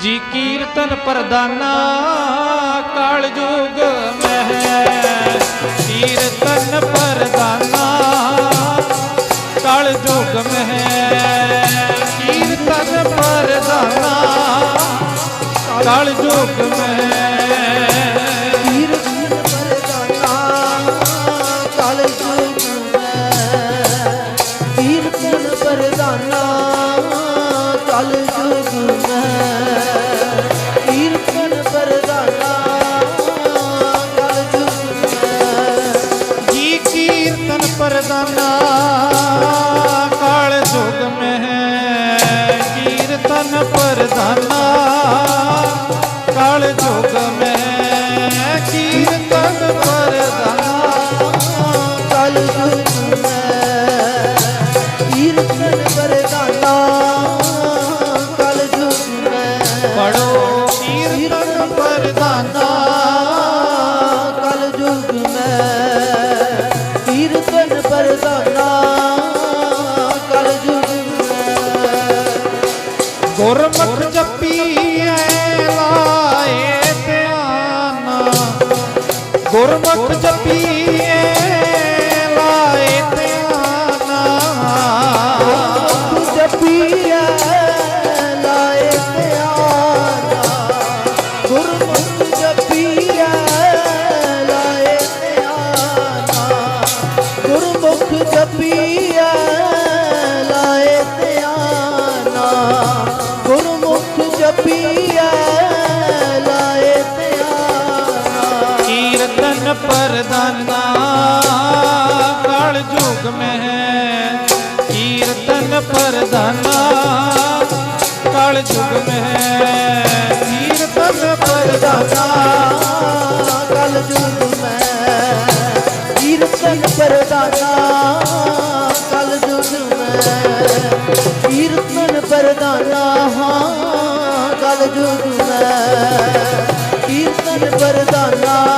ਜੀ ਕੀਰਤਨ ਪ੍ਰਦਾਨਾ ਕਾਲ ਜੋਗ ਮਹਿ ਕੀਰਤਨ ਪ੍ਰਦਾਨਾ ਕਾਲ ਜੋਗ ਮਹਿ ਕੀਰਤਨ ਪ੍ਰਦਾਨਾ ਕਾਲ ਜੋਗ ਮਹਿ ਕੀਰਤਨ ਕੀਰਤਨ ਪ੍ਰਦਾਨਾ ਕਾਲ ਜੋਗ ਮਹਿ ਕੀਰਤਨ ਪ੍ਰਦਾਨਾ ਕਾਲ ਜੋਗ ਮਹਿ ਕੀਰਤਨ ਕੀਰਤਨ ਪਰਦਾਨਾ ਕਲ ਜੁਗ ਮੈਂ। ਗੁਰਮੁਖ ਜਪੀਐ ਲਾਏ ਧਿਆਨ ਗੁਰਮੁਖ ਜਪੀਐ ਜਪੀਐ ਲਾਏ ਧਿਆਨਾ। ਗੁਰਮੁਖ ਜਪੀਐ ਲਾਏ ਧਿਆਨਾ। ਕੀਰਤਨ ਪਰਦਾਨਾ ਕਾਲ ਜੁਗ ਮਹਿ। ਕੀਰਤਨ ਪਰਦਾਨਾ ਕਾਲ ਜੁਗ ਮਹਿ। ਕੀਰਤਨ ਪਰਦਾਨਾ ਕਲ ਜੁਗ ਮੈਂ ਕੀਰਤਨ ਪਰਦਾਨਾ ਕੀਰਤਨ ਪਰਦਾਨਾ ਹਾਂ ਕਲ ਜੁਗ ਮੈਂ ਕੀਰਤਨ ਪਰਦਾਨਾ